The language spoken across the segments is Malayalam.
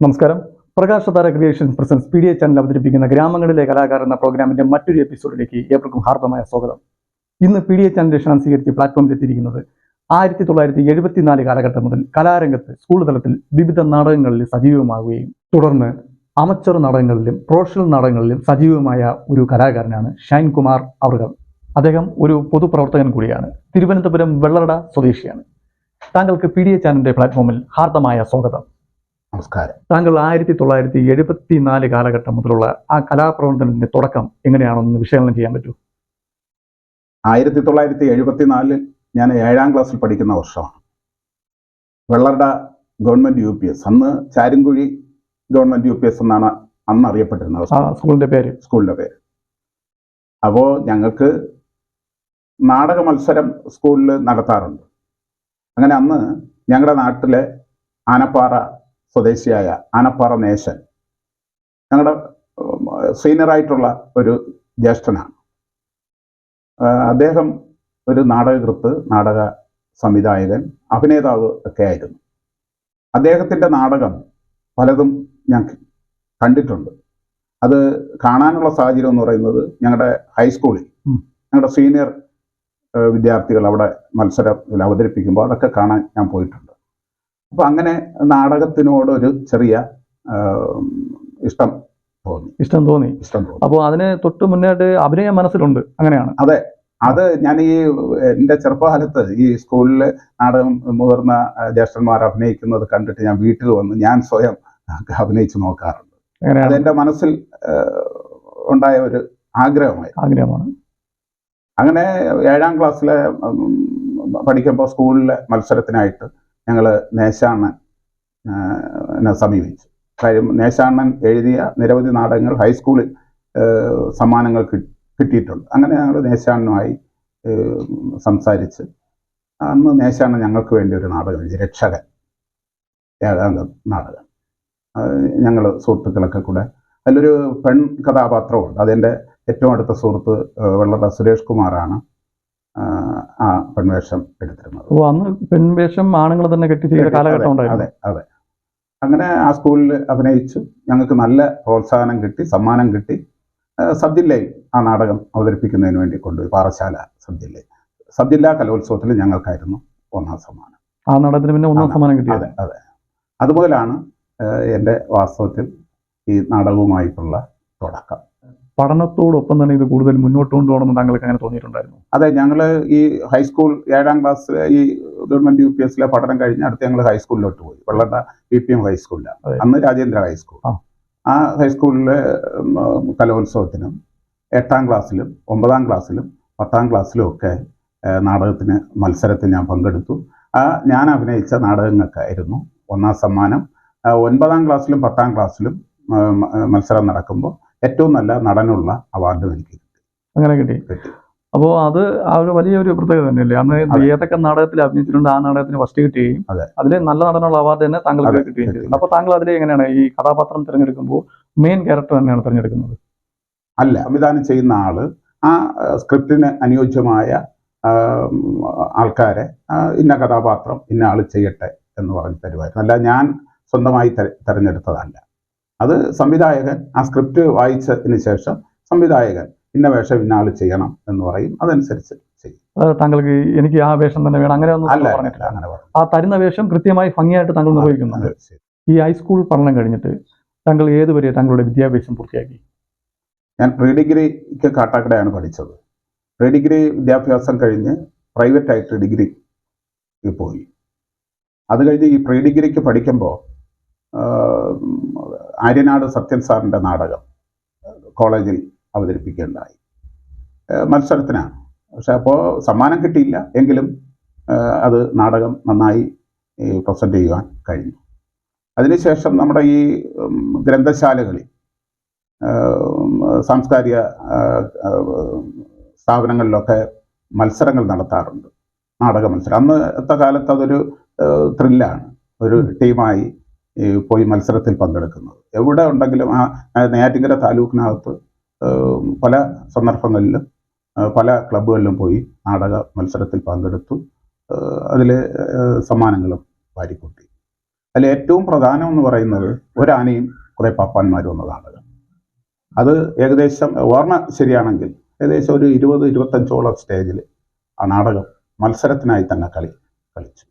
നമസ്കാരം. Prakasha Thara creation presents P D A channel അവതരിപ്പിക്കുന്ന ഗ്രാമങ്ങളിലെ കലാകാരൻ എന്ന പ്രോഗ്രാമിന്റെ മറ്റൊരു എപ്പിസോഡിലേക്ക് ഏവർക്കും ഹാർദമായ സ്വാഗതം. ഇന്ന് പി ഡി എ ചാനൽ ക്ഷണം സ്വീകരിച്ച് പ്ലാറ്റ്ഫോമിൽ എത്തിയിരിക്കുന്നത് ആയിരത്തി തൊള്ളായിരത്തി എഴുപത്തിനാല് കാലഘട്ടം മുതൽ കലാരംഗത്ത് സ്കൂൾ തലത്തിൽ വിവിധ നാടകങ്ങളിൽ സജീവമാവുകയും തുടർന്ന് അമച്ചർ നാടകങ്ങളിലും പ്രൊഫഷണൽ നാടകങ്ങളിലും സജീവമായ ഒരു കലാകാരനാണ് ഷൈൻ കുമാർ അവർകൾ അദ്ദേഹം ഒരു പൊതുപ്രവർത്തകൻ കൂടിയാണ്. തിരുവനന്തപുരം വെള്ളറട സ്വദേശിയാണ്. താങ്കൾക്ക് പി ഡി എ ചാനലിന്റെ പ്ലാറ്റ്ഫോമിൽ ഹാർദമായ സ്വാഗതം. നമസ്കാരം. താങ്കൾ ആയിരത്തി തൊള്ളായിരത്തി എഴുപത്തി നാല് കാലഘട്ടം മുതലുള്ള ആ കലാപ്രവർത്തനത്തിന്റെ തുടക്കം എങ്ങനെയാണെന്ന് വിശകലനം ചെയ്യാൻ പറ്റൂ? ആയിരത്തി തൊള്ളായിരത്തി എഴുപത്തിനാലിൽ ഞാൻ ഏഴാം ക്ലാസ്സിൽ പഠിക്കുന്ന വർഷമാണ്. Vellarada government U P S. അന്ന് Charankuzhi government U P S എന്നാണ് അന്ന് അറിയപ്പെട്ടിരുന്നത് സ്കൂളിന്റെ പേര്. സ്കൂളിന്റെ പേര്. അപ്പോൾ ഞങ്ങൾക്ക് നാടക മത്സരം സ്കൂളിൽ നടത്താറുണ്ട്. അങ്ങനെ അന്ന് ഞങ്ങളുടെ നാട്ടിലെ ആനപ്പാറ സ്വദേശിയായ ആനപ്പാറ നേശൻ ഞങ്ങളുടെ സീനിയറായിട്ടുള്ള ഒരു ജ്യേഷ്ഠനാണ്. അദ്ദേഹം ഒരു നാടകകൃത്ത് നാടക സംവിധായകൻ അഭിനേതാവ് ഒക്കെ ആയിരുന്നു. അദ്ദേഹത്തിന്റെ നാടകം പലതും ഞാൻ കണ്ടിട്ടുണ്ട്. അത് കാണാനുള്ള സാഹചര്യം എന്ന് പറയുന്നത് ഞങ്ങളുടെ ഹൈസ്കൂളിൽ. ഞങ്ങളുടെ സീനിയർ വിദ്യാർത്ഥികൾ അവിടെ മത്സരത്തിൽ അവതരിപ്പിക്കുമ്പോൾ അതൊക്കെ കാണാൻ ഞാൻ പോയിട്ടുണ്ട്. അപ്പോൾ അങ്ങനെ നാടകത്തിനോട് ഒരു ചെറിയ ഇഷ്ടം തോന്നി. ഇഷ്ടം തോന്നി. ഇഷ്ടം തോന്നി. അപ്പോൾ അതിന് തൊട്ട് മുന്നേട്ട് അഭിനയം മനസ്സിലുണ്ട്. അങ്ങനെയാണ്. അതെ. അത് ഞാൻ ഈ എന്റെ ചെറുപ്പകാലത്ത് ഈ സ്കൂളിൽ നാടകം മുതിർന്ന ജ്യേഷ്ഠന്മാർ അഭിനയിക്കുന്നത് കണ്ടിട്ട് ഞാൻ വീട്ടിൽ വന്ന് ഞാൻ സ്വയം അഭിനയിച്ച് നോക്കാറുണ്ട്. അതെന്റെ മനസ്സിൽ ഉണ്ടായ ഒരു ആഗ്രഹമായി ആഗ്രഹമാണ്. അങ്ങനെ ഏഴാം ക്ലാസ്സിലെ പഠിക്കുമ്പോൾ സ്കൂളിലെ മത്സരത്തിനായിട്ട് ഞങ്ങൾ നേശാണ്ണൻ നെ സമീപിച്ചു. കാര്യം നേശാണ്ണൻ എഴുതിയ നിരവധി നാടകങ്ങൾ ഹൈസ്കൂളിൽ സമ്മാനങ്ങൾ കിട്ടിയിട്ടുണ്ട്. അങ്ങനെ ഞങ്ങൾ നേശാണ്ണനുമായി സംസാരിച്ച് അന്ന് നേശാണ്ണൻ ഞങ്ങൾക്ക് വേണ്ടി ഒരു നാടകം രക്ഷകൻ. ഏകാന്ത നാടകം. ഞങ്ങൾ സുഹൃത്തുക്കളൊക്കെ കൂടെ. അതിലൊരു പെൺ കഥാപാത്രമുണ്ട്. അതെന്റെ ഏറ്റവും അടുത്ത സുഹൃത്ത് വെള്ളറ സുരേഷ് കുമാറാണ്. ആ പെൺവേഷം എടുത്തിരുന്നത്. ഓ അന്ന് പെൺവേഷം ആണുങ്ങൾ തന്നെ കെട്ടി ചെയ്ത കാലഘട്ടം അതെ, ഉണ്ടായിരുന്നു. അതെ അതെ. അങ്ങനെ ആ സ്കൂളിൽ അഭിനയിച്ചു. ഞങ്ങൾക്ക് നല്ല പ്രോത്സാഹനം കിട്ടി സമ്മാനം കിട്ടി. സബ് ജില്ലയിൽ ആ നാടകം അവതരിപ്പിക്കുന്നതിന് വേണ്ടി കൊണ്ടുപോയി പാറശാല സബ് ജില്ലയിൽ സബ് ജില്ലാ കലോത്സവത്തിൽ ഞങ്ങൾക്കായിരുന്നു ഒന്നാം സമ്മാനം. ആ നാടകത്തിന് പിന്നെ ഒന്നാം സമ്മാനം കിട്ടി അതെ. അതെ അതുമുതലാണ് എന്റെ വാസ്തവത്തിൽ ഈ നാടകവുമായിട്ടുള്ള തുടക്കം. പഠനത്തോടൊപ്പം തന്നെ ഇത് കൂടുതൽ മുന്നോട്ട് കൊണ്ടുപോകണമെന്ന് താങ്കൾക്ക് അങ്ങനെ തോന്നിയിട്ടുണ്ടായിരുന്നു? അതെ ഞങ്ങൾ ഈ ഹൈസ്കൂൾ ഏഴാം ക്ലാസ് ഈ ഗവൺമെന്റ് യു പി എസിലെ പഠനം കഴിഞ്ഞ് അടുത്ത് ഞങ്ങൾ ഹൈസ്കൂളിലോട്ട് പോയി. വെള്ളണ്ട പി പി എം ഹൈസ്കൂളിലാണ് അന്ന് രാജേന്ദ്ര ഹൈസ്കൂൾ ആ. ഹൈസ്കൂളിലെ കലോത്സവത്തിനും എട്ടാം ക്ലാസ്സിലും ഒമ്പതാം ക്ലാസ്സിലും പത്താം ക്ലാസ്സിലും ഒക്കെ നാടകത്തിന് മത്സരത്തിൽ ഞാൻ പങ്കെടുത്തു. ആ ഞാൻ അഭിനയിച്ച നാടകങ്ങൾക്കായിരുന്നു ഒന്നാം സമ്മാനം. ഒൻപതാം ക്ലാസ്സിലും പത്താം ക്ലാസ്സിലും മത്സരം നടക്കുമ്പോൾ ഏറ്റവും നല്ല നടനുള്ള അവാർഡ് എനിക്ക് അങ്ങനെ കിട്ടി. അപ്പോ അപ്പോൾ അത് ആ ഒരു വലിയൊരു പ്രത്യേകത തന്നെയല്ലേ? അന്ന് ഏതൊക്കെ നാടകത്തിൽ അഭിനയിച്ചിട്ടുണ്ട് ആ നാടകത്തിന് ഫസ്റ്റ് കിട്ടുകയും അതെ. അതിൽ നല്ല നടനുള്ള അവാർഡ് തന്നെ താങ്കൾക്ക് കിട്ടുകയും കിട്ടി. ചെയ്തു അപ്പോൾ താങ്കൾ അതിൽ എങ്ങനെയാണ് ഈ കഥാപാത്രം തിരഞ്ഞെടുക്കുമ്പോൾ മെയിൻ ക്യാരക്ടർ തന്നെയാണ് തിരഞ്ഞെടുക്കുന്നത്? അല്ല സംവിധാനം ചെയ്യുന്ന ആൾ ആ സ്ക്രിപ്റ്റിന് അനുയോജ്യമായ ആൾക്കാരെ ഇന്ന കഥാപാത്രം ഇന്ന ആൾ ചെയ്യട്ടെ എന്ന് പറഞ്ഞ് തരുമായിരുന്നു. അല്ല ഞാൻ സ്വന്തമായി തെര- തെരഞ്ഞെടുത്തതല്ല. അത് സംവിധായകൻ ആ സ്ക്രിപ്റ്റ് വായിച്ചതിന് ശേഷം സംവിധായകൻ ഇന്ന വേഷം ഇന്ന ആൾ ചെയ്യണം എന്ന് പറയും. അതനുസരിച്ച് ചെയ്യും. താങ്കൾക്ക് എനിക്ക് ആ വേഷം തന്നെ വേണം. അങ്ങനെ ഒന്നും അല്ല അല്ല, അങ്ങനെ ആ തരുന്ന വേഷം കൃത്യമായി ഭംഗിയായിട്ട് താങ്കൾ നിർവഹിക്കുന്നുണ്ട്. ഈ ഹൈസ്കൂൾ പഠനം കഴിഞ്ഞിട്ട് താങ്കൾ ഏതുവരെ താങ്കളുടെ വിദ്യാഭ്യാസം പൂർത്തിയാക്കി? ഞാൻ പ്രീ ഡിഗ്രിക്ക് കാട്ടാക്കടയാണ് പഠിച്ചത്. പ്രീ ഡിഗ്രി വിദ്യാഭ്യാസം കഴിഞ്ഞ് പ്രൈവറ്റ് ആയിട്ട് ഡിഗ്രി പോയി. അത് കഴിഞ്ഞ് ഈ പ്രീ ഡിഗ്രിക്ക് പഠിക്കുമ്പോൾ ആര്യനാട് സത്യൻ സാറിന്റെ നാടകം കോളേജിൽ അവതരിപ്പിക്കുകയുണ്ടായി. മത്സരത്തിനാണ്. പക്ഷെ അപ്പോൾ സമ്മാനം കിട്ടിയില്ല എങ്കിലും അത് നാടകം നന്നായി പ്രസന്റ് ചെയ്യുവാൻ കഴിഞ്ഞു. അതിനുശേഷം നമ്മുടെ ഈ ഗ്രന്ഥശാലകളിൽ സാംസ്കാരിക സ്ഥാപനങ്ങളിലൊക്കെ മത്സരങ്ങൾ നടത്താറുണ്ട്. നാടക മത്സരം. അന്നത്തെ കാലത്ത് അതൊരു ത്രില്ലാണ് ഒരു ടീമായി പോയി മത്സരത്തിൽ പങ്കെടുക്കുന്നത്. എവിടെ ഉണ്ടെങ്കിലും ആ നെയ്യാറ്റിങ്കര താലൂക്കിനകത്ത് പല സന്ദർഭങ്ങളിലും പല ക്ലബ്ബുകളിലും പോയി നാടക മത്സരത്തിൽ പങ്കെടുത്തു. അതിൽ സമ്മാനങ്ങളും വാരിക്കൂട്ടി. അതിൽ ഏറ്റവും പ്രധാനം എന്ന് പറയുന്നത് ഒരാനയും കുറേ പാപ്പാന്മാരും എന്നതാണ് അത് ഏകദേശം ഓർമ്മ ശരിയാണെങ്കിൽ ഏകദേശം ഒരു ഇരുപത് ഇരുപത്തഞ്ചോളം സ്റ്റേജിൽ ആ നാടകം മത്സരത്തിനായി തന്നെ കളി കളിച്ചു.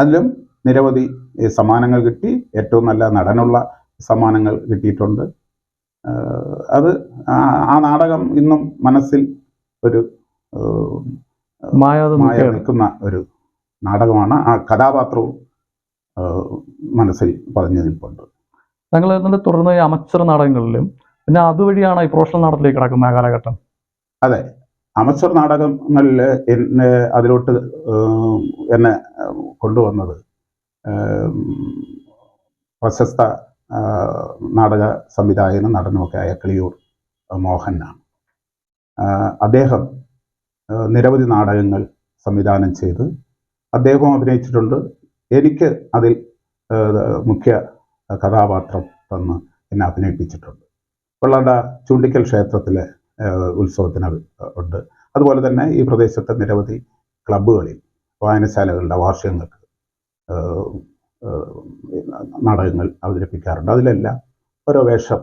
അതിലും നിരവധി സമ്മാനങ്ങൾ കിട്ടി. ഏറ്റവും നല്ല നടനുള്ള സമ്മാനങ്ങൾ കിട്ടിയിട്ടുണ്ട്. അത് ആ- നാടകം ഇന്നും മനസ്സിൽ ഒരു മായ. നിൽക്കുന്ന ഒരു നാടകമാണ്. ആ കഥാപാത്രവും മനസ്സിൽ പതിഞ്ഞു നിൽപ്പുണ്ട്. ഞങ്ങൾ എന്നിട്ട് തുടർന്ന് അമച്ചർ നാടകങ്ങളിലും. പിന്നെ അതുവഴിയാണ് ഈ പ്രൊഫഷണൽ നാടകത്തിലേക്ക് കിടക്കുന്ന കാലഘട്ടം അതെ. അമച്ചർ നാടകങ്ങളിൽ എന്നെ അതിലോട്ട് എന്നെ കൊണ്ടുവന്നത്. പ്രശസ്ത നാടക സംവിധായകനും നടനുമൊക്കെ ആയ കിളിയൂർ മോഹനാണ് അദ്ദേഹം നിരവധി നാടകങ്ങൾ സംവിധാനം ചെയ്ത് അദ്ദേഹം അഭിനയിച്ചിട്ടുണ്ട്. എനിക്ക് അതിൽ മുഖ്യ കഥാപാത്രം തന്ന് എന്നെ അഭിനയിപ്പിച്ചിട്ടുണ്ട്. വെള്ളാണ്ട ചൂണ്ടിക്കൽ ക്ഷേത്രത്തിലെ ഉത്സവത്തിന് ഉണ്ട്. അതുപോലെ തന്നെ ഈ പ്രദേശത്തെ നിരവധി ക്ലബ്ബുകളിൽ വായനശാലകളുടെ വാർഷികങ്ങൾക്ക് നാടകങ്ങൾ അവതരിപ്പിക്കാറുണ്ട്. അതിലെല്ലാം ഓരോ വേഷം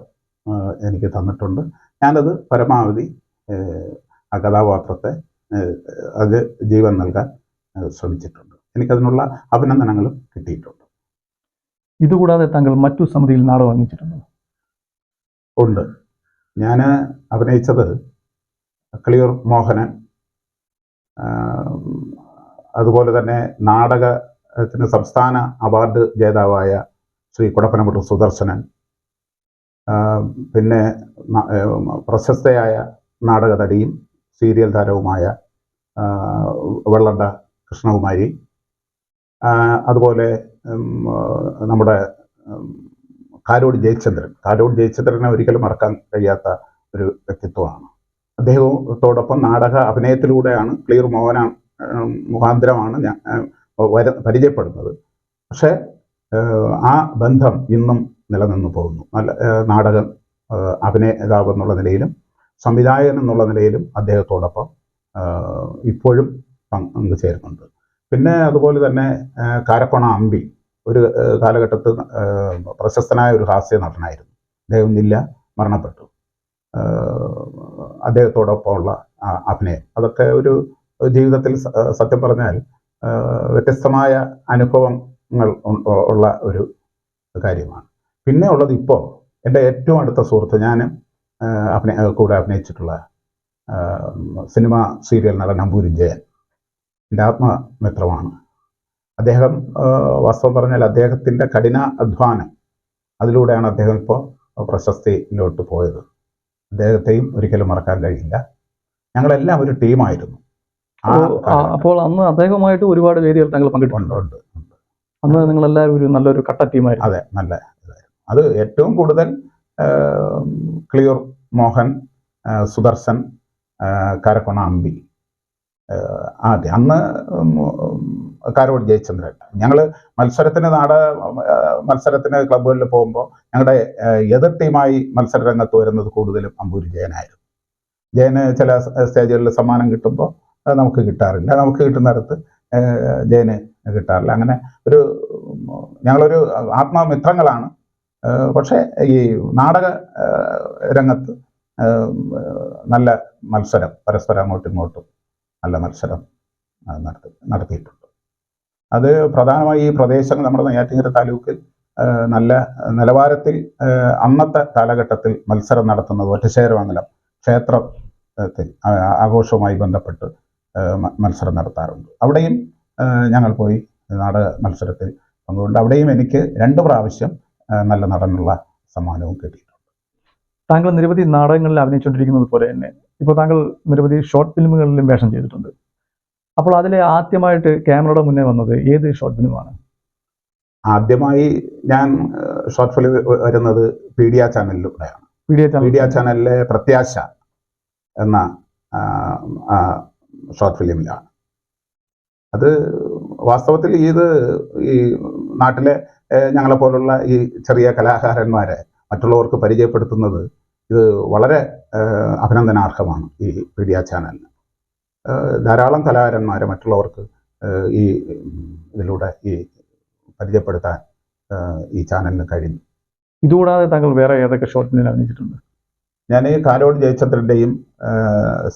എനിക്ക് തന്നിട്ടുണ്ട്. ഞാനത് പരമാവധി ആ കഥാപാത്രത്തെ അത് ജീവൻ നൽകാൻ ശ്രമിച്ചിട്ടുണ്ട്. എനിക്കതിനുള്ള അഭിനന്ദനങ്ങളും കിട്ടിയിട്ടുണ്ട്. ഇതുകൂടാതെ താങ്കൾ മറ്റു സമിതിയിൽ നാടകം വാങ്ങിച്ചിട്ടുണ്ട് ഉണ്ട്. ഞാൻ അഭിനയിച്ചത് ക്ലിയർ മോഹനൻ അതുപോലെ തന്നെ നാടകത്തിന് സംസ്ഥാന അവാർഡ് ജേതാവായ ശ്രീ കുടപ്പനമുട്ട് സുദർശനൻ പിന്നെ പ്രശസ്തയായ നാടക പ്രശസ്തയായ നാടകനടിയും സീരിയൽ താരവുമായ വെള്ളണ്ട കൃഷ്ണകുമാരി അതുപോലെ നമ്മുടെ കാരോട് ജയചന്ദ്രൻ. കാരോട് ജയചന്ദ്രനെ ഒരിക്കലും മറക്കാൻ കഴിയാത്ത ഒരു വ്യക്തിത്വമാണ്. അദ്ദേഹത്തോടൊപ്പം നാടക അഭിനയത്തിലൂടെയാണ് ക്ലിയർ മോഹന മുഖാന്തരമാണ് ഞാൻ വര പരിചയപ്പെടുന്നത്. പക്ഷേ ആ ബന്ധം ഇന്നും നിലനിന്ന് പോകുന്നു. നല്ല നാടകം അഭിനേതാവ് എന്നുള്ള നിലയിലും സംവിധായകൻ എന്നുള്ള നിലയിലും അദ്ദേഹത്തോടൊപ്പം ഇപ്പോഴും പങ്കു ചേരുന്നുണ്ട്. പിന്നെ അതുപോലെ തന്നെ കാരക്കോണ അമ്പി ഒരു കാലഘട്ടത്ത് പ്രശസ്തനായ ഒരു ഹാസ്യ നടനായിരുന്നു. അദ്ദേഹം ഇല്ല മരണപ്പെട്ടു. അദ്ദേഹത്തോടൊപ്പമുള്ള അഭിനയം. അതൊക്കെ ഒരു ജീവിതത്തിൽ സത്യം പറഞ്ഞാൽ വ്യത്യസ്തമായ അനുഭവങ്ങൾ ഉള്ള ഒരു കാര്യമാണ്. പിന്നെ ഉള്ളത് ഇപ്പോൾ എന്റെ ഏറ്റവും അടുത്ത സുഹൃത്ത് ഞാൻ അഭിനയ കൂടെ അഭിനയിച്ചിട്ടുള്ള സിനിമ സീരിയൽ നടൻ അമ്പൂരി ജയൻ. എന്റെ ആത്മമിത്രമാണ്. അദ്ദേഹം വാസ്തവം പറഞ്ഞാൽ അദ്ദേഹത്തിന്റെ കഠിന അധ്വാനം അതിലൂടെയാണ് അദ്ദേഹം ഇപ്പോൾ പ്രശസ്തിയിലോട്ട് പോയത്. അദ്ദേഹത്തെയും ഒരിക്കലും മറക്കാൻ കഴിയില്ല. ഞങ്ങളെല്ലാം ഒരു ടീമായിരുന്നു. അപ്പോൾ അന്ന് അദ്ദേഹമായിട്ട് ഒരുപാട് വേദികൾ താങ്കൾ ഉണ്ട്. അന്ന് നിങ്ങൾ എല്ലാവരും ഒരു നല്ലൊരു കട്ട ടീമായിരുന്നു. അതെ നല്ല അത് ഏറ്റവും കൂടുതൽ ക്ലിയർ മോഹൻ സുദർശൻ കാരക്കോണ അമ്പി അതെ അന്ന് കാരോട് ജയചന്ദ്രൻ. ഞങ്ങൾ മത്സരത്തിന് നാട മത്സരത്തിന് ക്ലബ്ബുകളിൽ പോകുമ്പോൾ ഞങ്ങളുടെ എതിർ ടീമായി മത്സര രംഗത്ത് വരുന്നത് കൂടുതലും അമ്പൂരി ജയനായിരുന്നു. ജയന് ചില സ്റ്റേജുകളിൽ സമ്മാനം കിട്ടുമ്പോൾ അത് നമുക്ക് കിട്ടാറില്ല. നമുക്ക് കിട്ടുന്നിടത്ത് ജയന് കിട്ടാറില്ല. അങ്ങനെ ഒരു ഞങ്ങളൊരു ആത്മമിത്രങ്ങളാണ്. പക്ഷേ ഈ നാടക രംഗത്ത് നല്ല മത്സരം പരസ്പരം അങ്ങോട്ടും ഇങ്ങോട്ടും നല്ല മത്സരം നടത്തി നടത്തിയിട്ടുണ്ട്. അത് പ്രധാനമായി ഈ പ്രദേശങ്ങൾ നമ്മുടെ നെയ്യാറ്റിങ്കര താലൂക്കിൽ നല്ല നിലവാരത്തിൽ അന്നത്തെ കാലഘട്ടത്തിൽ മത്സരം നടത്തുന്നത് ഒറ്റശേരമംഗലം ക്ഷേത്രത്തിൽ ആഘോഷവുമായി ബന്ധപ്പെട്ട് മത്സരം നടത്താറുണ്ട്. അവിടെയും ഞങ്ങൾ പോയി നാടക മത്സരത്തിൽ പങ്കുകൊണ്ട് അവിടെയും എനിക്ക് രണ്ട് പ്രാവശ്യം നല്ല നടനുള്ള സമ്മാനവും കിട്ടിയിട്ടുണ്ട്. താങ്കൾ നിരവധി നാടകങ്ങളിൽ അഭിനയിച്ചുകൊണ്ടിരിക്കുന്നത് പോലെ തന്നെ ഇപ്പോൾ താങ്കൾ നിരവധി ഷോർട്ട് ഫിലിമുകളിലും വേഷം ചെയ്തിട്ടുണ്ട്. അപ്പോൾ അതിലെ ആദ്യമായിട്ട് ക്യാമറയുടെ മുന്നേ വന്നത് ഏത് ഷോർട്ട് ഫിലിമാണ്? ആദ്യമായി ഞാൻ ഷോർട്ട് ഫിലിം വരുന്നത് പീഡിയ ചാനലിലൂടെയാണ്. പി ഡി മീഡിയ ചാനലിലെ പ്രത്യാശ എന്ന ഷോർട്ട് ഫിലിമിലാണ് അത് വാസ്തവത്തിൽ ഇത് ഈ നാട്ടിലെ ഞങ്ങളെ പോലുള്ള ഈ ചെറിയ കലാകാരന്മാരെ മറ്റുള്ളവർക്ക് പരിചയപ്പെടുത്തുന്നത് ഇത് വളരെ അഭിനന്ദനാർഹമാണ് ഈ പീഡിയ ചാനലിന്. ധാരാളം കലാകാരന്മാരെ മറ്റുള്ളവർക്ക് ഈ ഇതിലൂടെ ഈ പരിചയപ്പെടുത്താൻ ഈ ചാനലിന് കഴിഞ്ഞു. ഇതുകൂടാതെ താങ്കൾ വേറെ ഏതൊക്കെ ഷോർട്ട് ഫിലിമിൽ അഭിനയിച്ചിട്ടുണ്ട്? ഞാൻ ഈ കാരോട് ജയചന്ദ്രന്റെയും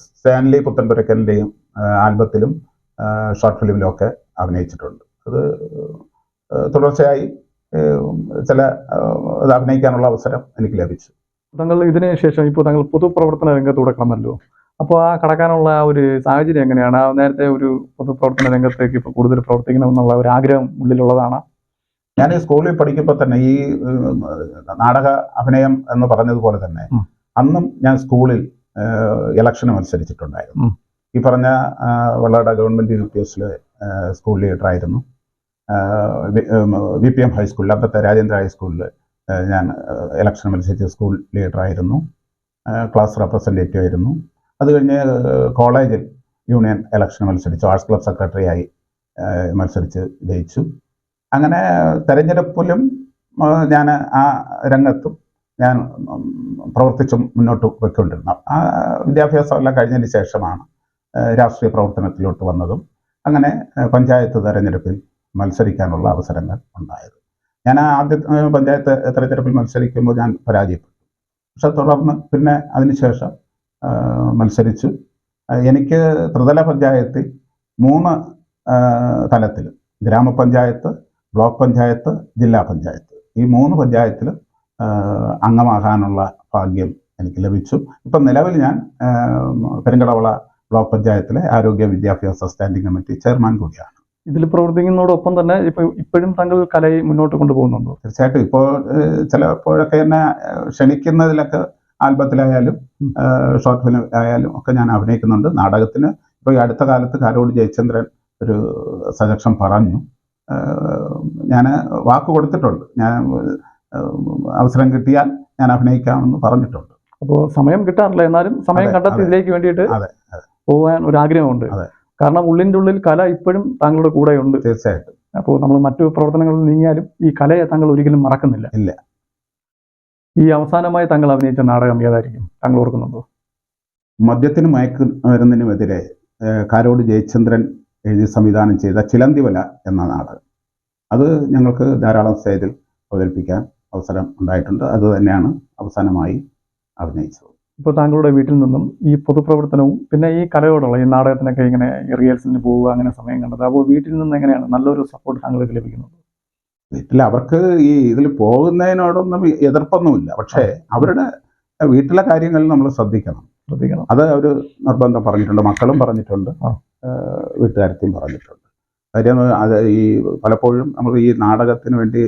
സ്റ്റാൻലി പുത്തൻപുരക്കലിന്റെയും ആൽബത്തിലും ഷോർട്ട് ഫിലിമിലും ഒക്കെ അഭിനയിച്ചിട്ടുണ്ട്. അത് തുടർച്ചയായി ചില ഇത് അഭിനയിക്കാനുള്ള അവസരം എനിക്ക് ലഭിച്ചു. താങ്കൾ ഇതിന് ശേഷം ഇപ്പോൾ താങ്കൾ പൊതുപ്രവർത്തന രംഗത്ത് തുടക്കണമല്ലോ അപ്പോൾ ആ കടക്കാനുള്ള ആ ഒരു സാഹചര്യം എങ്ങനെയാണ്? ആ നേരത്തെ ഒരു പൊതുപ്രവർത്തന രംഗത്തേക്ക് ഇപ്പോൾ കൂടുതൽ പ്രവർത്തിക്കണമെന്നുള്ള ഒരു ആഗ്രഹം ഉള്ളിലുള്ളതാണ്. ഞാൻ ഈ സ്കൂളിൽ പഠിക്കുമ്പോൾ തന്നെ ഈ നാടക അഭിനയം എന്ന് പറഞ്ഞതുപോലെ തന്നെ. അന്നും ഞാൻ സ്കൂളിൽ ഇലക്ഷന് മത്സരിച്ചിട്ടുണ്ടായിരുന്നു. ഈ പറഞ്ഞ ആ, വെള്ളാട ഗവൺമെന്റ് യു പി എസിൽ സ്കൂൾ ലീഡറായിരുന്നു വി പി എം ഹൈസ്കൂളിൽ അന്നത്തെ രാജേന്ദ്ര ഹൈസ്കൂളിൽ ഞാൻ ഇലക്ഷൻ മത്സരിച്ച സ്കൂൾ ലീഡറായിരുന്നു ക്ലാസ് റെപ്രസെന്റേറ്റീവ് ആയിരുന്നു. അത് കഴിഞ്ഞ് കോളേജിൽ യൂണിയൻ ഇലക്ഷൻ മത്സരിച്ചു. ആർട്സ് ക്ലബ് സെക്രട്ടറി ആയി മത്സരിച്ച് ജയിച്ചു. അങ്ങനെ തെരഞ്ഞെടുപ്പിലും ഞാൻ ആ രംഗത്തും ഞാൻ പ്രവർത്തിച്ചു മുന്നോട്ട് പോയിക്കൊണ്ടിരുന്ന ആ വിദ്യാഭ്യാസം എല്ലാം കഴിഞ്ഞതിന് ശേഷമാണ് രാഷ്ട്രീയ പ്രവർത്തനത്തിലോട്ട് വന്നതും അങ്ങനെ പഞ്ചായത്ത് തെരഞ്ഞെടുപ്പിൽ മത്സരിക്കാനുള്ള അവസരങ്ങൾ ഉണ്ടായത്. ഞാൻ ആദ്യ പഞ്ചായത്ത് തെരഞ്ഞെടുപ്പിൽ മത്സരിക്കുമ്പോൾ ഞാൻ പരാജയപ്പെട്ടു. പക്ഷെ തുടർന്ന് പിന്നെ അതിനുശേഷം മത്സരിച്ചു. എനിക്ക് ത്രിതല പഞ്ചായത്തിൽ മൂന്ന് തലത്തിൽ ഗ്രാമപഞ്ചായത്ത് ബ്ലോക്ക് പഞ്ചായത്ത് ജില്ലാ പഞ്ചായത്ത് ഈ മൂന്ന് പഞ്ചായത്തിലും അംഗമാകാനുള്ള ഭാഗ്യം എനിക്ക് ലഭിച്ചു. ഇപ്പം നിലവിൽ ഞാൻ പെരുങ്കടവള ബ്ലോക്ക് പഞ്ചായത്തിലെ ആരോഗ്യ വിദ്യാഭ്യാസ സ്റ്റാൻഡിംഗ് കമ്മിറ്റി ചെയർമാൻ കൂടിയാണ്. ഇതിൽ പ്രവർത്തിക്കുന്നതോടൊപ്പം തന്നെ ഇപ്പൊ ഇപ്പോഴും താങ്കൾ കലയെ മുന്നോട്ട് കൊണ്ടുപോകുന്നുണ്ടോ? തീർച്ചയായിട്ടും. ഇപ്പോൾ ചിലപ്പോഴൊക്കെ എന്നെ ക്ഷണിക്കുന്നതിലൊക്കെ ആൽബത്തിലായാലും ഷോർട്ട് ഫിലിം ആയാലും ഒക്കെ ഞാൻ അഭിനയിക്കുന്നുണ്ട്. നാടകത്തിന് ഇപ്പോൾ ഈ അടുത്ത കാലത്ത് കാരോട് ജയചന്ദ്രൻ ഒരു സജക്ഷൻ പറഞ്ഞു. ഞാൻ വാക്ക് കൊടുത്തിട്ടുണ്ട്. ഞാൻ അവസരം കിട്ടിയാൽ ഞാൻ അഭിനയിക്കാമെന്ന് പറഞ്ഞിട്ടുണ്ട്. അപ്പോൾ സമയം കിട്ടാറില്ല. എന്നാലും സമയം കണ്ടെത്തി ഇതിലേക്ക് വേണ്ടിയിട്ട് പോകാൻ ഒരു ആഗ്രഹമുണ്ട്. കാരണം ഉള്ളിന്റെ ഉള്ളിൽ കല ഇപ്പോഴും താങ്കളുടെ കൂടെയുണ്ട്. തീർച്ചയായിട്ടും. അപ്പോൾ നമ്മൾ മറ്റു പ്രവർത്തനങ്ങളിൽ നീങ്ങിയാലും ഈ കലയെ താങ്കൾ ഒരിക്കലും മറക്കുന്നില്ല. ഇല്ല. ഈ അവസാനമായി താങ്കൾ അഭിനയിച്ച നാടകം ഏതായിരിക്കും? താങ്കൾ ഓർക്കുന്നുണ്ടോ? മദ്യത്തിനും മയക്ക് വരുന്നതിനുമെതിരെ കാരോട് ജയചന്ദ്രൻ എഴുതി സംവിധാനം ചെയ്ത ചിലന്തിവല എന്ന നാടകം. അത് ഞങ്ങൾക്ക് ധാരാളം സ്റ്റേജിൽ അവതരിപ്പിക്കാൻ അവസരം ഉണ്ടായിട്ടുണ്ട്. അത് തന്നെയാണ് അവസാനമായി അഭിനയിച്ചത്. ഇപ്പോൾ താങ്കളുടെ വീട്ടിൽ നിന്നും ഈ പൊതുപ്രവർത്തനവും പിന്നെ ഈ കലയോടുള്ള ഈ നാടകത്തിനൊക്കെ ഇങ്ങനെ റിയൽസിന് പോവുക അങ്ങനെ സമയം കണ്ടത് അപ്പോൾ വീട്ടിൽ നിന്ന് എങ്ങനെയാണ് നല്ലൊരു സപ്പോർട്ട് താങ്കൾക്ക് ലഭിക്കുന്നത്? വീട്ടിൽ അവർക്ക് ഈ ഇതിൽ പോകുന്നതിനോടൊന്നും എതിർപ്പൊന്നുമില്ല. പക്ഷേ അവരുടെ വീട്ടിലെ കാര്യങ്ങളിൽ നമ്മൾ ശ്രദ്ധിക്കണം. ശ്രദ്ധിക്കണം. അത് അവർ നിർബന്ധം പറഞ്ഞിട്ടുണ്ട്. മക്കളും പറഞ്ഞിട്ടുണ്ട്. വീട്ടുകാരത്തെയും പറഞ്ഞിട്ടുണ്ട്. കാര്യം അത് ഈ പലപ്പോഴും നമ്മൾ ഈ നാടകത്തിന് വേണ്ടി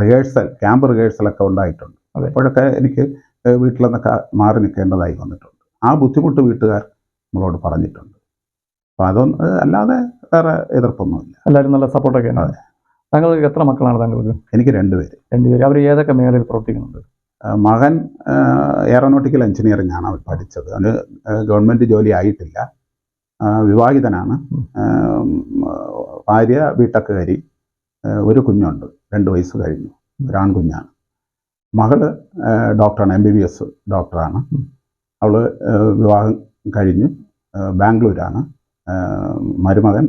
റിഹേഴ്സൽ ക്യാമ്പ് റിഹേഴ്സലൊക്കെ ഉണ്ടായിട്ടുണ്ട്. അതെ. അപ്പോഴൊക്കെ എനിക്ക് വീട്ടിൽ നിന്നൊക്കെ മാറി നിൽക്കേണ്ടതായി വന്നിട്ടുണ്ട്. ആ ബുദ്ധിമുട്ട് വീട്ടുകാർ നമ്മളോട് പറഞ്ഞിട്ടുണ്ട്. അപ്പോൾ അതൊന്നും അല്ലാതെ വേറെ എതിർപ്പൊന്നുമില്ല. എല്ലാവരും നല്ല സപ്പോർട്ടൊക്കെ സപ്പോർട്ടൊക്കെയാണ് താങ്കൾക്ക് എത്ര മക്കളാണ് താങ്കൾക്ക്? എനിക്ക് രണ്ടുപേര്. രണ്ടുപേര്. അവർ ഏതൊക്കെ മേഖലയിൽ പ്രവർത്തിക്കുന്നുണ്ട്? മകൻ എയറോനോട്ടിക്കൽ എഞ്ചിനീയറിംഗ് ആണ് അവൻ പഠിച്ചത്. അവന് ഗവൺമെന്റ് ജോലി ആയിട്ടില്ല. വിവാഹിതനാണ്. ഭാര്യ വീട്ടക്കുകാരി ഒരു കുഞ്ഞുണ്ട്. രണ്ട് വയസ്സ് കഴിഞ്ഞു. ഒരാൺകുഞ്ഞാണ്. മകൾ ഡോക്ടറാണ് എം ബി ബി എസ് ഡോക്ടറാണ്. അവൾ അവൾ വിവാഹം കഴിഞ്ഞു ബാംഗ്ലൂരാണ്. മരുമകൻ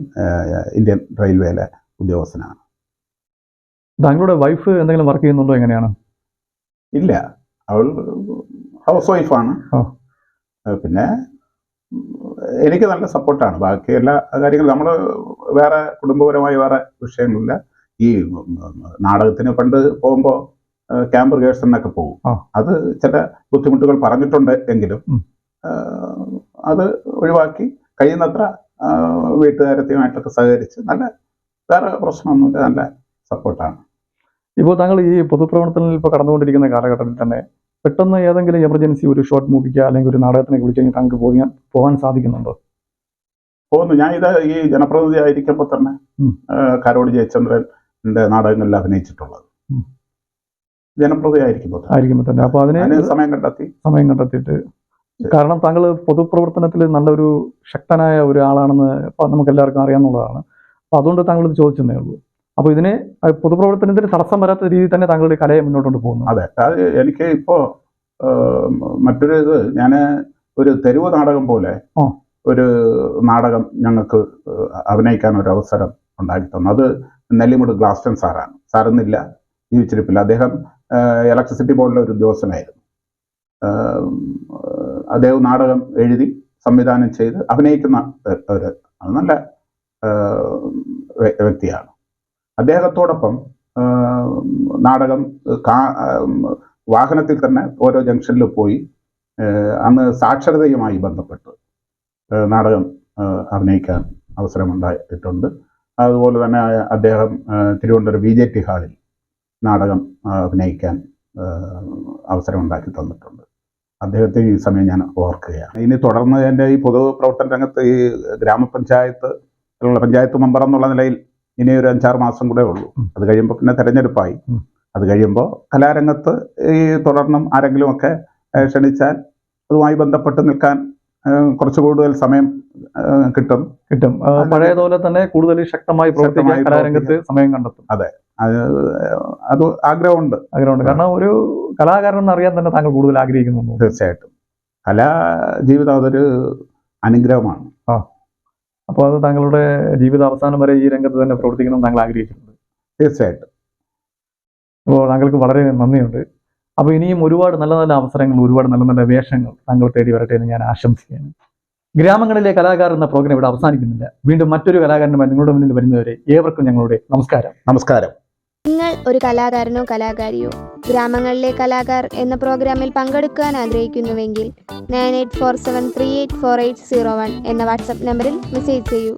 ഇന്ത്യൻ റെയിൽവേയിലെ ഉദ്യോഗസ്ഥനാണ്. താങ്കളുടെ വൈഫ് എന്തെങ്കിലും വർക്ക് ചെയ്യുന്നുണ്ടോ എങ്ങനെയാണ്? ഇല്ല. അവൾ ഹൗസ് വൈഫാണ്. പിന്നെ എനിക്ക് നല്ല സപ്പോർട്ടാണ്. ബാക്കി എല്ലാ കാര്യങ്ങളും നമ്മൾ വേറെ കുടുംബപരമായി വേറെ വിഷയങ്ങളില്ല. ഈ നാടകത്തിന് പണ്ട് പോകുമ്പോൾ ക്യാമ്പ് റിഹേഴ്സലിനൊക്കെ പോകും. അത് ചില ബുദ്ധിമുട്ടുകൾ പറഞ്ഞിട്ടുണ്ട് എങ്കിലും അത് ഒഴിവാക്കി കഴിയുന്നത്ര വീട്ടുകാരത്തെയുമായിട്ടൊക്കെ സഹകരിച്ച് നല്ല വേറെ പ്രശ്നമൊന്നുമില്ല നല്ല സപ്പോർട്ടാണ്. ഇപ്പോൾ താങ്കൾ ഈ പൊതുപ്രവർത്തനത്തിൽ ഇപ്പോൾ കടന്നുകൊണ്ടിരിക്കുന്ന കാലഘട്ടത്തിൽ തന്നെ പെട്ടെന്ന് ഏതെങ്കിലും എമർജൻസി ഒരു ഷോർട്ട് മൂവിക്ക് അല്ലെങ്കിൽ ഒരു നാടകത്തിനെ വിളിച്ചെങ്കിൽ താങ്കൾക്ക് പോകാൻ പോകാൻ സാധിക്കുന്നുണ്ടോ? പോകുന്നു. ഞാൻ ഇത് ഈ ജനപ്രതിനിധി ആയിരിക്കുമ്പോൾ തന്നെ കരോട് ജയചന്ദ്രൻ നാടകങ്ങളിൽ അഭിനയിച്ചിട്ടുള്ളത്. ജനപ്രതിനിധി ആയിരിക്കുമ്പോൾ തന്നെ. അപ്പോൾ അതിന് സമയം കണ്ടെത്തി. സമയം കണ്ടെത്തിയിട്ട് കാരണം താങ്കൾ പൊതുപ്രവർത്തനത്തിൽ നല്ലൊരു ശക്തനായ ഒരാളാണെന്ന് നമുക്ക് എല്ലാവർക്കും അറിയാമെന്നുള്ളതാണ്. അപ്പോൾ അതുകൊണ്ട് താങ്കൾ ഇത് ചോദിച്ചെന്നേ ഉള്ളൂ. അപ്പോൾ ഇതിനെ പൊതുപ്രവർത്തനത്തിന് തടസ്സം വരാത്ത രീതിയിൽ തന്നെ താങ്കളുടെ കലയെ മുന്നോട്ട് കൊണ്ട് പോകുന്നു. അതെ. അത് എനിക്ക് ഇപ്പോ മറ്റൊരു ഇത് ഞാൻ ഒരു തെരുവ് നാടകം പോലെ ഒരു നാടകം ഞങ്ങൾക്ക് അഭിനയിക്കാൻ ഒരു അവസരം ഉണ്ടാക്കി തന്നു. അത് നെല്ലിമുട് ഗ്ലാസ്റ്റൻ സാറാണ്. സാറെന്നില്ല ജീവിച്ചിരിപ്പില്ല. അദ്ദേഹം ഇലക്ട്രിസിറ്റി ബോർഡിലെ ഒരു ഉദ്യോഗസ്ഥനായിരുന്നു. അദ്ദേഹം നാടകം എഴുതി സംവിധാനം ചെയ്ത് അഭിനയിക്കുന്ന ഒരു- നല്ല വ്യക്തിയാണ്. അദ്ദേഹത്തോടൊപ്പം നാടകം വാഹനത്തിൽ തന്നെ ഓരോ ജംഗ്ഷനിൽ പോയി അന്ന് സാക്ഷരതയുമായി ബന്ധപ്പെട്ട് നാടകം അഭിനയിക്കാൻ അവസരമുണ്ടായിട്ടുണ്ട്. അതുപോലെ തന്നെ അദ്ദേഹം തിരുവനന്തപുരം ബി ജെ ടി ഹാളിൽ നാടകം അഭിനയിക്കാൻ അവസരം അവസരമുണ്ടാക്കി തന്നിട്ടുണ്ട്. അദ്ദേഹത്തെ ഈ സമയം ഞാൻ ഓർക്കുകയാണ്. ഇനി തുടർന്ന് എന്റെ ഈ പൊതുപ്രവർത്തന രംഗത്ത് ഈ ഗ്രാമപഞ്ചായത്ത് പഞ്ചായത്ത് മെമ്പർ എന്നുള്ള നിലയിൽ ഇനി ഒരു അഞ്ചാറ് മാസം കൂടെ ഉള്ളൂ. അത് കഴിയുമ്പോൾ പിന്നെ തെരഞ്ഞെടുപ്പായി. അത് കഴിയുമ്പോൾ കലാരംഗത്ത് ഈ തുടർന്നും ആരെങ്കിലുമൊക്കെ ക്ഷണിച്ചാൽ അതുമായി ബന്ധപ്പെട്ട് നിൽക്കാൻ കുറച്ച് കൂടുതൽ സമയം കിട്ടും. കിട്ടും. പഴയതുപോലെ തന്നെ കൂടുതൽ ശക്തമായി പ്രവർത്തിക്കാൻ കലാരംഗത്ത് സമയം കണ്ടെത്തും. അത്. അത് ആഗ്രഹമുണ്ട്. ആഗ്രഹമുണ്ട്. കാരണം ഒരു കലാകാരൻ എന്നറിയാൻ തന്നെ താങ്കൾ കൂടുതൽ ആഗ്രഹിക്കുന്നു തീർച്ചയായിട്ടും. കലാ ജീവിതം അതൊരു അനുഗ്രഹമാണ്. ആ. അപ്പോൾ അത് താങ്കളുടെ ജീവിത അവസാനം വരെ ഈ രംഗത്ത് തന്നെ പ്രവർത്തിക്കണം താങ്കൾ ആഗ്രഹിച്ചിട്ടുണ്ട്. തീർച്ചയായിട്ടും. അപ്പോൾ താങ്കൾക്ക് വളരെ നന്ദിയുണ്ട്. അപ്പോൾ ഇനിയും ഒരുപാട് നല്ല നല്ല അവസരങ്ങൾ ഒരുപാട് നല്ല നല്ല വേഷങ്ങൾ താങ്കൾ തേടി വരട്ടെ എന്ന് ഞാൻ ആശംസിക്കുന്നു. ഗ്രാമങ്ങളിലെ കലാകാരൻ എന്ന പ്രോഗ്രാം ഇവിടെ അവസാനിക്കുന്നില്ല. വീണ്ടും മറ്റൊരു കലാകാരനുമായി നിങ്ങളുടെ മുന്നിൽ വരുന്നവരെ ഏവർക്കും ഞങ്ങളുടെ നമസ്കാരം. നമസ്കാരം. നിങ്ങൾ ഒരു കലാകാരനോ കലാകാരിയോ ഗ്രാമങ്ങളിലെ കലാകാർ എന്ന പ്രോഗ്രാമിൽ പങ്കെടുക്കാൻ ആഗ്രഹിക്കുന്നുവെങ്കിൽ nine eight four seven three eight four eight zero one എന്ന വാട്സപ്പ് നമ്പറിൽ മെസ്സേജ് ചെയ്യൂ.